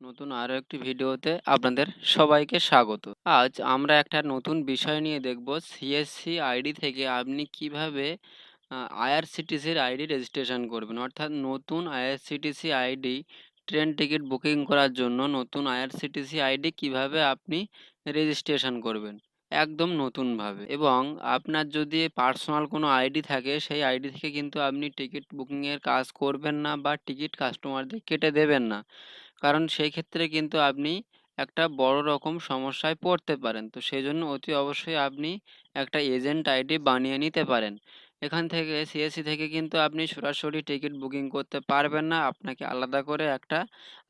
নতুন আরও একটি ভিডিওতে আপনাদের সবাইকে স্বাগত। আজ আমরা একটা নতুন বিষয় নিয়ে দেখব সিএসসি আইডি থেকে আপনি কীভাবে আইআরসিটিসির আইডি রেজিস্ট্রেশন করবেন। অর্থাৎ নতুন IRCTC ID train ticket booking করার জন্য নতুন আইআরসিটিসি আইডি কীভাবে আপনি রেজিস্ট্রেশন করবেন। একদম নতুনভাবে এবং আপনার যদি পার্সোনাল কোনো আইডি থাকে, সেই আইডি থেকে কিন্তু আপনি টিকিট বুকিংয়ের কাজ করবেন না বা টিকিট কাস্টমারদের কেটে দেবেন না। কারণ সেই ক্ষেত্রে কিন্তু আপনি একটা বড় রকম সমস্যায় পড়তে পারেন। তো সেই জন্য অতি অবশ্যই আপনি একটা এজেন্ট আইডি বানিয়ে নিতে পারেন। এখান থেকে সিএসসি থেকে কিন্তু আপনি সরাসরি টিকিট বুকিং করতে পারবেন না। আপনাকে আলাদা করে একটা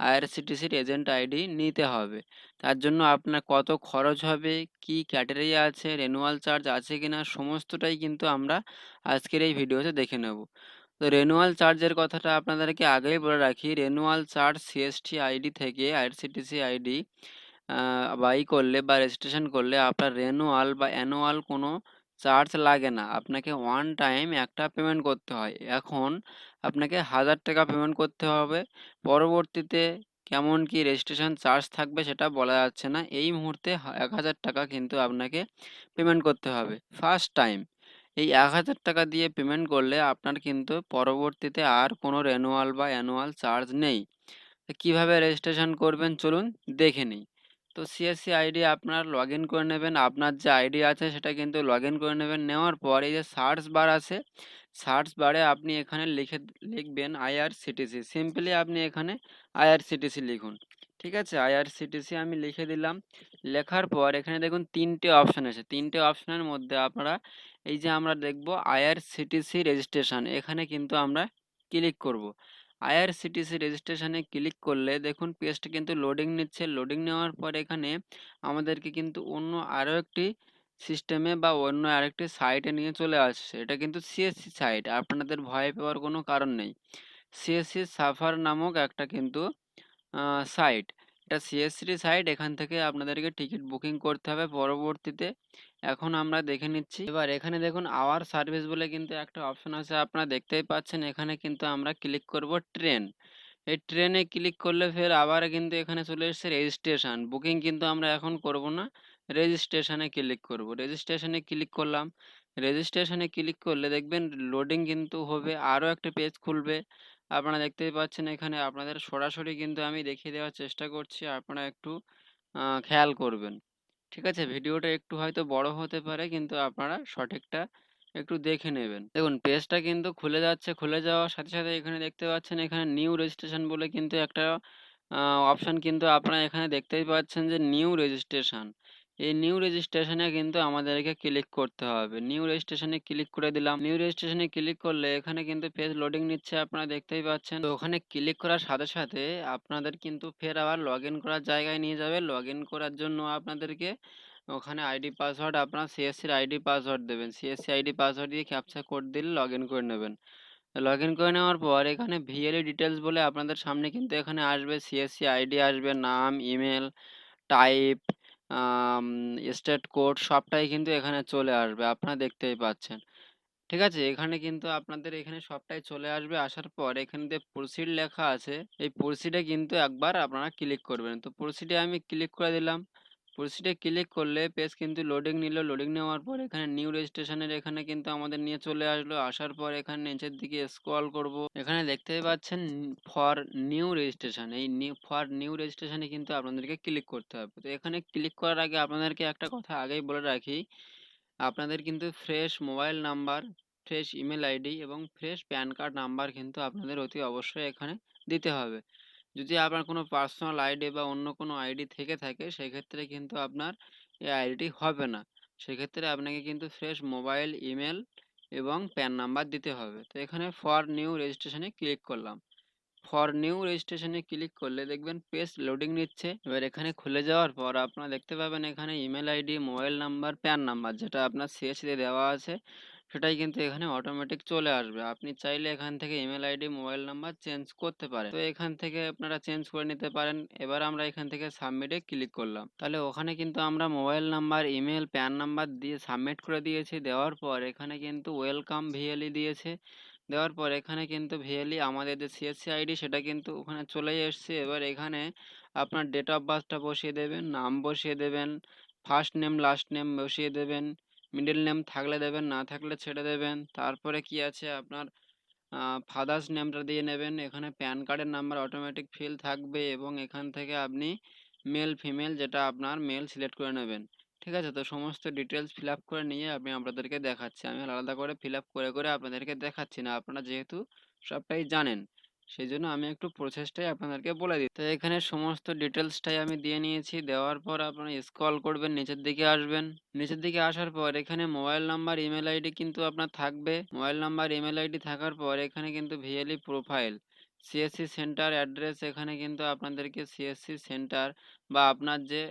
আইআরসিটিসির এজেন্ট আইডি নিতে হবে। তার জন্য আপনার কত খরচ হবে, কি ক্রাইটেরিয়া আছে, রেনুয়াল চার্জ আছে কিনা সমস্তটাই কিন্তু আমরা আজকের এই ভিডিওতে দেখে নেব। তো রেনুয়াল চার্জের কথাটা আপনাদেরকে আগেই বলে রাখি। রেনুয়াল চার্জ সিএসটি আইডি থেকে আইআরসিটিসি আইডি বাই করলে বা রেজিস্ট্রেশন করলে আপনার রেনুয়াল বা অ্যানুয়াল কোনো চার্জ লাগে না। আপনাকে ওয়ান টাইম একটা পেমেন্ট করতে হয়। এখন আপনাকে হাজার টাকা পেমেন্ট করতে হবে। পরবর্তীতে কেমন কি রেজিস্ট্রেশন চার্জ থাকবে সেটা বলা যাচ্ছে না। এই মুহূর্তে এক হাজার টাকা কিন্তু আপনাকে পেমেন্ট করতে হবে। ফার্স্ট টাইম এই এক হাজার টাকা দিয়ে পেমেন্ট করলে আপনার কিন্তু পরবর্তীতে আর কোনো রেনুয়াল বা অ্যানুয়াল চার্জ নেই। কীভাবে রেজিস্ট্রেশন করবেন চলুন দেখে নিই। তো সিএসসি আইডি আপনার লগ ইন করে নেবেন। আপনার যে আইডি আছে সেটা কিন্তু লগ ইন করে নেবেন। নেওয়ার পর এই যে সার্চ বার আছে সার্চ বারে আপনি এখানে লিখে, লিখবেন আইআরসিটিসি সিম্পলি আপনি এখানে আইআরসিটিসি লিখুন। ঠিক আছে? আইআরসিটিসি আমি লিখে দিলাম। লেখার পর এখানে দেখুন তিনটে অপশান আছে। তিনটে অপশানের মধ্যে আপনারা এই যে আমরা দেখব আইআরসিটিসি রেজিস্ট্রেশন এখানে কিন্তু আমরা ক্লিক করব। আইআরসিটিসি রেজিস্ট্রেশনে ক্লিক করলে দেখুন পেজটা কিন্তু লোডিং নিচ্ছে। লোডিং নেওয়ার পর এখানে আমাদেরকে কিন্তু অন্য আরও একটি সিস্টেমে বা অন্য আরেকটি সাইটে নিয়ে চলে আসছে। এটা কিন্তু সিএসসি সাইট আপনাদের ভয় পাওয়ার কোনো কারণ নেই। সিএসসি সাফার নামক একটা কিন্তু সাইট এটা সিএসসি সাইট এখান থেকে আপনাদেরকে টিকিট বুকিং করতে হবে পরবর্তীতে। এখন আমরা দেখে নিচ্ছি। এবার এখানে দেখুন আওয়ার সার্ভিস বলে কিন্তু একটা অপশন আছে, আপনারা দেখতেই পাচ্ছেন, এখানে কিন্তু আমরা ক্লিক করব ট্রেন এই ট্রেনে ক্লিক করলে ফের আবার কিন্তু এখানে চলে এসছে রেজিস্ট্রেশন বুকিং কিন্তু আমরা এখন করব না রেজিস্ট্রেশনে ক্লিক করব। রেজিস্ট্রেশনে ক্লিক করলাম। রেজিস্ট্রেশনে ক্লিক করলে দেখবেন লোডিং কিন্তু হবে, আরও একটা পেজ খুলবে। আপনারা দেখতেই পাচ্ছেন এখানে আপনাদের সরাসরি কিন্তু আমি দেখিয়ে দেওয়ার চেষ্টা করছি আপনারা একটু খেয়াল করবেন। ঠিক আছে? ভিডিওটা একটু হয়তো বড় হতে পারে কিন্তু আপনারা সঠিকটা একটু দেখে নেবেন। দেখুন পেজটা কিন্তু খুলে যাচ্ছে খুলে যাওয়ার সাথে সাথে এখানে দেখতে পাচ্ছেন এখানে নিউ রেজিস্ট্রেশন বলে কিন্তু একটা অপশান কিন্তু আপনারা এখানে দেখতেই পাচ্ছেন যে নিউ রেজিস্ট্রেশন। এই নিউ রেজিস্ট্রেশনে কিন্তু আমাদেরকে ক্লিক করতে হবে। নিউ রেজিস্ট্রেশনে ক্লিক করে দিলাম। নিউ রেজিস্ট্রেশনে ক্লিক করলে এখানে কিন্তু পেজ লোডিং নিচ্ছে, আপনারা দেখতেই পাচ্ছেন। তো ওখানে ক্লিক করার সাথে সাথে আপনাদের কিন্তু ফের আবার লগ করার জায়গায় নিয়ে যাবে। লগ করার জন্য আপনাদেরকে ওখানে আইডি পাসওয়ার্ড আপনার সিএসসির আইডি পাসওয়ার্ড দেবেন। সিএসসি আইডি পাসওয়ার্ড দিয়ে ক্যাপচা কোড দিলে লগ করে নেবেন। লগ ইন করে নেওয়ার পর এখানে ভিএলই ডিটেলস বলে আপনাদের সামনে কিন্তু এখানে আসবে। সিএসসি আইডি আসবে, নাম ইমেল টাইপ স্টেট কোড সবটাই কিন্তু এখানে চলে আসবে, আপনারা দেখতেই পাচ্ছেন। ঠিক আছে? এখানে কিন্তু আপনাদের এখানে সবটাই চলে আসবে, আসার পর এখানে যে প্রসিড লেখা আছে, এই প্রসিডে কিন্তু একবার আপনারা ক্লিক করবেন। তো প্রসিডে আমি ক্লিক করে দিলাম। প্রসিডে ক্লিক করলে পেজ কিন্তু লোডিং নিল। লোডিং নেওয়ার পর এখানে নিউ রেজিস্ট্রেশনের এখানে কিন্তু আমাদের নিয়ে চলে আসলো। আসার পর এখানে নিচের দিকে স্ক্রল করব। এখানে দেখতে পাচ্ছেন ফর নিউ রেজিস্ট্রেশন। এই নিউ, ফর নিউ রেজিস্ট্রেশনে কিন্তু আপনাদেরকে ক্লিক করতে হবে। তো এখানে ক্লিক করার আগে আপনাদেরকে একটা কথা আগেই বলে রাখি। আপনাদের কিন্তু fresh mobile number, fresh email ID এবং ফ্রেশ প্যান কার্ড নাম্বার কিন্তু আপনাদের অতি অবশ্যই এখানে দিতে হবে। যদি আপনার কোনো পার্সোনাল আইডি বা অন্য কোনো আইডি থেকে থাকে, সেক্ষেত্রে কিন্তু আপনার এই আইডিটি হবে না। সেক্ষেত্রে আপনাকে কিন্তু ফ্রেশ মোবাইল ইমেল এবং প্যান নাম্বার দিতে হবে। তো এখানে ফর নিউ রেজিস্ট্রেশনে ক্লিক করলাম। ফর নিউ রেজিস্ট্রেশনে ক্লিক করলে দেখবেন পেজ লোডিং নিচ্ছে। এবার এখানে খুলে যাওয়ার পর আপনারা দেখতে পাবেন এখানে email ID mobile number PAN number যেটা আপনার সিএসসিতে দেওয়া আছে। সেটাই কিন্তু এখানে অটোমেটিক চলে আসবে। আপনি চাইলে এখান থেকে email ID mobile number change করতে পারেন। তো এখান থেকে আপনারা চেঞ্জ করে নিতে পারেন। এবার আমরা এখান থেকে সাবমিটে ক্লিক করলাম। তাহলে ওখানে কিন্তু আমরা mobile number email PAN number দিয়ে সাবমিট করে দিয়েছি। দেওয়ার পর এখানে কিন্তু ওয়েলকাম ভিএলই দিয়েছে। দেওয়ার পর এখানে কিন্তু ভিএলই আমাদের যে সিএসসি আইডি সেটা কিন্তু ওখানে চলেই এসছে। এবার এখানে আপনার ডেট অফ বার্থটা বসিয়ে দেবেন, নাম বসিয়ে দেবেন ফার্স্ট নেম লাস্ট নেম বসিয়ে দেবেন। মিডল নেম থাকলে দেবেন, না থাকলে ছেড়ে দেবেন। তারপরে কি আছে? আপনার ফাদার্স নেমটা দিয়ে নেবেন। এখানে প্যান কার্ডের নাম্বার অটোমেটিক ফিল থাকবে এবং এখান থেকে আপনি মেল ফিমেল যেটা আপনার মেল সিলেক্ট করে নেবেন। ঠিক আছে? তো সমস্ত ডিটেলস ফিল আপ করে নিয়ে আমি আপনাদেরকে দেখাচ্ছি। আমি আলাদা করে ফিল আপ করে করে আপনাদেরকে দেখাচ্ছি না। আপনারা যেহেতু সবটাই জানেন সেই জন্য আমি একটু প্রসেসটাই আপনাদেরকে বলে দিই। তো এখানে সমস্ত ডিটেলসটাই আমি দিয়ে নিয়েছি। দেওয়ার পর আপনারা স্ক্রল করবেন, নিচের দিকে আসবেন। নিচের দিকে আসার পর এখানে মোবাইল নাম্বার ইমেল আইডি কিন্তু আপনার থাকবে। মোবাইল নাম্বার ইমেল আইডি থাকার পর এখানে কিন্তু VLE profile. CSC centre address এখানে কিন্তু আপনাদেরকে সিএসসি সেন্টার বা আপনার যে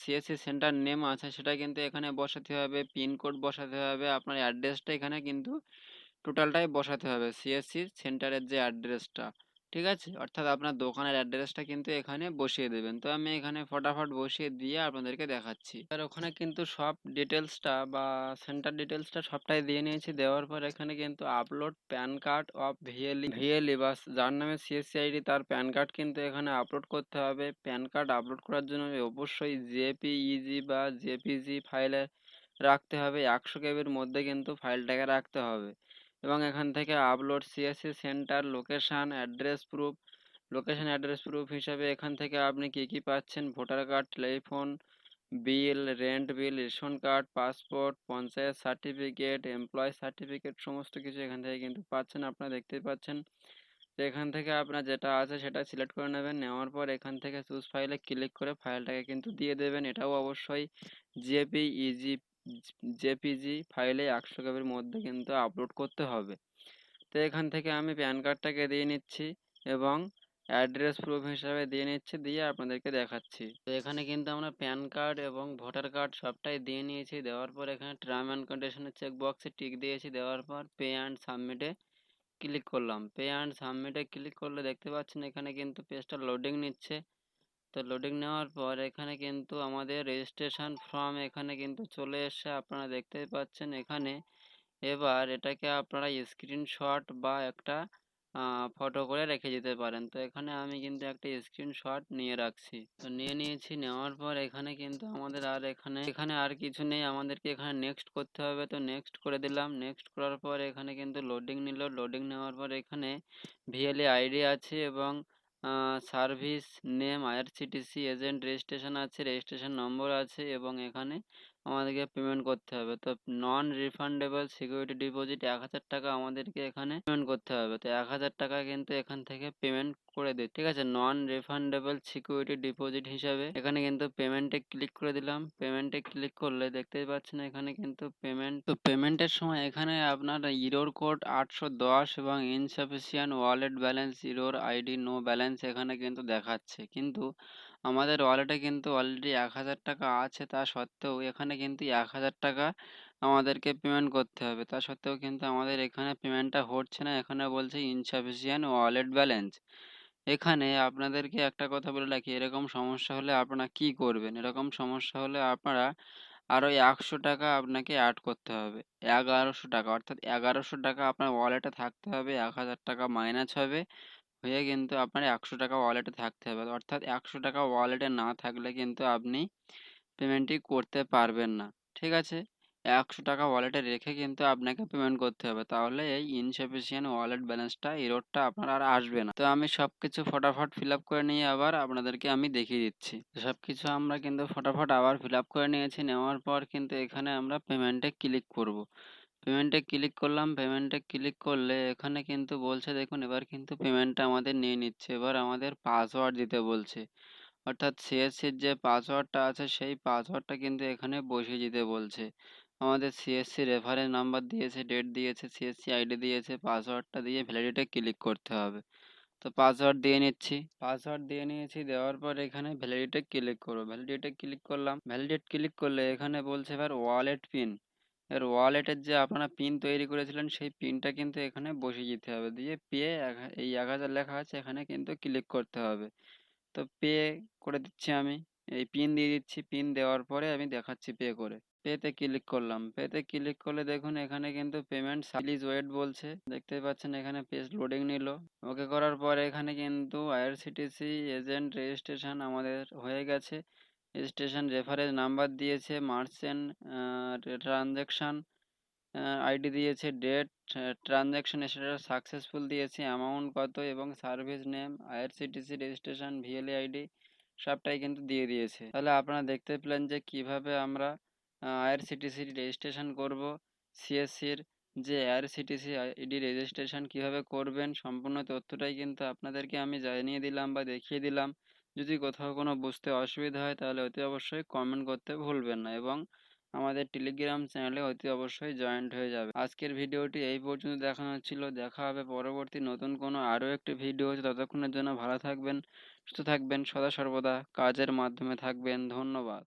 সিএসসি সেন্টার নেম আছে সেটা কিন্তু এখানে বসাতে হবে, পিনকোড বসাতে হবে। আপনার অ্যাড্রেসটা এখানে কিন্তু টোটালটাই বসাতে হবে। সিএসসি সেন্টারের যে অ্যাড্রেসটা ঠিক আছে? অর্থাৎ আপনার দোকানের অ্যাড্রেসটা কিন্তু এখানে বসিয়ে দেবেন। তো আমি এখানে ফটাফট বসিয়ে দিয়ে আপনাদেরকে দেখাচ্ছি। আর ওখানে কিন্তু সব ডিটেলসটা বা সেন্টার ডিটেলসটা সবটাই দিয়ে নিয়েছি। দেওয়ার পর এখানে কিন্তু upload PAN card of VLE VLE বা যার নামে সিএসসি আইডি তার প্যান কার্ড কিন্তু এখানে আপলোড করতে হবে। প্যান কার্ড আপলোড করার জন্য অবশ্যই জেপিইজি বা জেপিজি ফাইলে রাখতে হবে। একশো কেবির মধ্যে কিন্তু ফাইলটাকে রাখতে হবে। এবং এখান থেকে upload CSC centre location address proof location address proof হিসাবে এখান থেকে আপনি কি কি পাচ্ছেন? Voter card telephone bill rent bill ration card passport panchayat certificate employ certificate সমস্ত কিছু এখান থেকে কিন্তু পাচ্ছেন, আপনারা দেখতেই পাচ্ছেন। তো এখান থেকে আপনার যেটা আছে সেটা সিলেক্ট করে নেবেন, নেওয়ার পর এখান থেকে চুজ ফাইলে ক্লিক করে ফাইলটাকে কিন্তু দিয়ে দেবেন। এটাও অবশ্যই জেপিইজি জেপিজি ফাইলে একশো কেবির মধ্যে কিন্তু আপলোড করতে হবে। তো এখান থেকে আমি প্যান কার্ডটাকে দিয়ে নিচ্ছি এবং অ্যাড্রেস প্রুফ হিসাবে দিয়ে নিচ্ছি, দিয়ে আপনাদেরকে দেখাচ্ছি। তো এখানে কিন্তু আমরা প্যান কার্ড এবং ভোটার কার্ড সবটাই দিয়ে নিয়েছি। দেওয়ার পর এখানে টার্ম অ্যান্ড কন্ডিশনের চেক বক্সে টিক দিয়েছি। দেওয়ার পর পে অ্যান্ড সাবমিটে ক্লিক করলাম। পে অ্যান্ড সাবমিটে ক্লিক করলে দেখতে পাচ্ছেন এখানে কিন্তু পেজটা লোডিং নিচ্ছে। তো লোডিং নেওয়ার পর এখানে কিন্তু আমাদের রেজিস্ট্রেশন ফর্ম এখানে কিন্তু চলে এসে আপনারা দেখতেই পাচ্ছেন এখানে। এবার এটাকে আপনারা স্ক্রিনশট বা একটা ফটো করে রেখে দিতে পারেন। তো এখানে আমি কিন্তু একটা স্ক্রিনশট নিয়ে রাখছি। তো নিয়ে নিয়েছি, নেওয়ার পর এখানে কিন্তু আমাদের আর এখানে এখানে আর কিছু নেই। আমাদেরকে এখানে নেক্সট করতে হবে। তো নেক্সট করে দিলাম। নেক্সট করার পর এখানে কিন্তু লোডিং নিল। লোডিং নেওয়ার পর এখানে ভিএলএ আইডি আছে এবং service name IRCTC agent registration আছে রেজিস্ট্রেশন নম্বর আছে এবং এখানে আমাদেরকে পেমেন্ট করতে হবে। তো নন রিফান্ডেবল সিকিউরিটি ডিপোজিট এক হাজার টাকা আমাদেরকে এখানে পেমেন্ট করতে হবে। তো এক হাজার টাকা কিন্তু এখান থেকে পেমেন্ট করে দিই ঠিক আছে? নন রিফান্ডেবল সিকিউরিটি ডিপোজিট হিসাবে এখানে কিন্তু পেমেন্টে ক্লিক করে দিলাম। পেমেন্টে ক্লিক করলে দেখতেই পাচ্ছেন এখানে কিন্তু পেমেন্ট তো পেমেন্টের সময় এখানে আপনার ইরোর কোড আটশো দশ এবং insufficient wallet balance error ID no balance এখানে কিন্তু দেখাচ্ছে। কিন্তু আমাদের ওয়ালেটে কিন্তু অলরেডি এক হাজার টাকা আছে, তা সত্ত্বেও এখানে কিন্তু এক হাজার টাকা আমাদেরকে পেমেন্ট করতে হবে। তা সত্ত্বেও কিন্তু আমাদের এখানে পেমেন্টটা হচ্ছে না, এখানে বলছে ইনসাফিসিয়েন্ট ওয়ালেট ব্যালেন্স এখানে আপনাদেরকে একটা কথা বলে রাখি, এরকম সমস্যা হলে আপনারা কি করবেন? এরকম সমস্যা হলে আপনারা আরও একশো টাকা আপনাকে অ্যাড করতে হবে, এগারোশো টাকা। অর্থাৎ এগারোশো টাকা আপনার ওয়ালেটে থাকতে হবে, এক হাজার টাকা মাইনাস হবে। হয়ে কিন্তু আপনার একশো টাকা ওয়ালেটে থাকতে হবে। অর্থাৎ একশো টাকা ওয়ালেটে না থাকলে কিন্তু আপনি পেমেন্টটি করতে পারবেন না। ঠিক আছে? একশো টাকা ওয়ালেটে রেখে কিন্তু আপনাকে পেমেন্ট করতে হবে। তাহলে এই ইনসাফিসিয়েন্ট ওয়ালেট ব্যালেন্সটা এরোরটা আপনার আর আসবে না। তো আমি সব কিছু ফটাফট ফিল আপ করে নিয়ে আবার আপনাদেরকে আমি দেখিয়ে দিচ্ছি। সব কিছু আমরা কিন্তু ফটাফট আবার ফিল আপ করে নিয়েছি। নেওয়ার পর কিন্তু এখানে আমরা পেমেন্টে ক্লিক করব। পেমেন্টে ক্লিক করলাম। পেমেন্টে ক্লিক করলে এখানে কিন্তু বলছে, দেখুন, এবার কিন্তু পেমেন্টটা আমাদের নিয়ে নিচ্ছে। এবার আমাদের পাসওয়ার্ড দিতে বলছে। অর্থাৎ সিএসসির যে পাসওয়ার্ডটা আছে, সেই পাসওয়ার্ডটা কিন্তু এখানে বসিয়ে দিতে বলছে। আমাদের সিএসসি রেফারেন্স নাম্বার দিয়েছে ডেট দিয়েছে সিএসসি আইডি দিয়েছে পাসওয়ার্ডটা দিয়ে ভ্যালিডিটে ক্লিক করতে হবে। তো পাসওয়ার্ড দিয়ে নিচ্ছি। পাসওয়ার্ড দিয়ে নিয়েছি, দেওয়ার পর এখানে ভ্যালিডিটে ক্লিক করব। ভ্যালিডিটে ক্লিক করলাম। ভ্যালিডেট ক্লিক করলে এখানে বলছে এবার ওয়ালেট পিন এর ওয়ালেটের যে আপনারা পিন তৈরি করেছিলেন, সেই পিনটা কিন্তু এখানে বসিয়ে দিতে হবে। দিয়ে পে এই এক হাজার লেখা আছে, এখানে কিন্তু ক্লিক করতে হবে। তো পে করে দিচ্ছি আমি। এই পিন দিয়ে দিচ্ছি পিন দেওয়ার পরে আমি দেখাচ্ছি পে করে। পেতে ক্লিক করলাম। পেতে ক্লিক করলে দেখুন এখানে কিন্তু পেমেন্ট প্লিজ ওয়েট বলছে। দেখতে পাচ্ছেন এখানে পেজ লোডিং নিল। ওকে করার পরে এখানে কিন্তু আইআরসিটিসি এজেন্ট রেজিস্ট্রেশন আমাদের হয়ে গেছে। রেজিস্ট্রেশন রেফারেন্স নাম্বার দিয়েছে মার্চেন্ট ট্রানজ্যাকশান আইডি দিয়েছে ডেট ট্রানজ্যাকশন স্ট্যাটাস সাকসেসফুল দিয়েছে অ্যামাউন্ট কত এবং service name IRCTC registration VLA ID সবটাই কিন্তু দিয়ে দিয়েছে। তাহলে আপনারা দেখতে পেলেন যে কীভাবে আমরা আইআরসিটিসি রেজিস্ট্রেশন করব সিএসসির যে আইআরসিটিসি আইডি রেজিস্ট্রেশন কীভাবে করবেন, সম্পূর্ণ তথ্যটাই কিন্তু আপনাদেরকে আমি জানিয়ে দিলাম বা দেখিয়ে দিলাম। যদি কোথাও কোনো বুঝতে অসুবিধা হয় তাহলে অতি অবশ্যই কমেন্ট করতে ভুলবেন না এবং আমাদের টেলিগ্রাম চ্যানেলে অতি অবশ্যই জয়েন্ট হয়ে যাবে। আজকের ভিডিওটি এই পর্যন্ত দেখানো ছিল দেখা হবে পরবর্তী নতুন কোনো আরও একটি ভিডিও ততক্ষণের জন্য ভালো থাকবেন। সুস্থ থাকবেন সদা সর্বদা কাজের মাধ্যমে থাকবেন। ধন্যবাদ।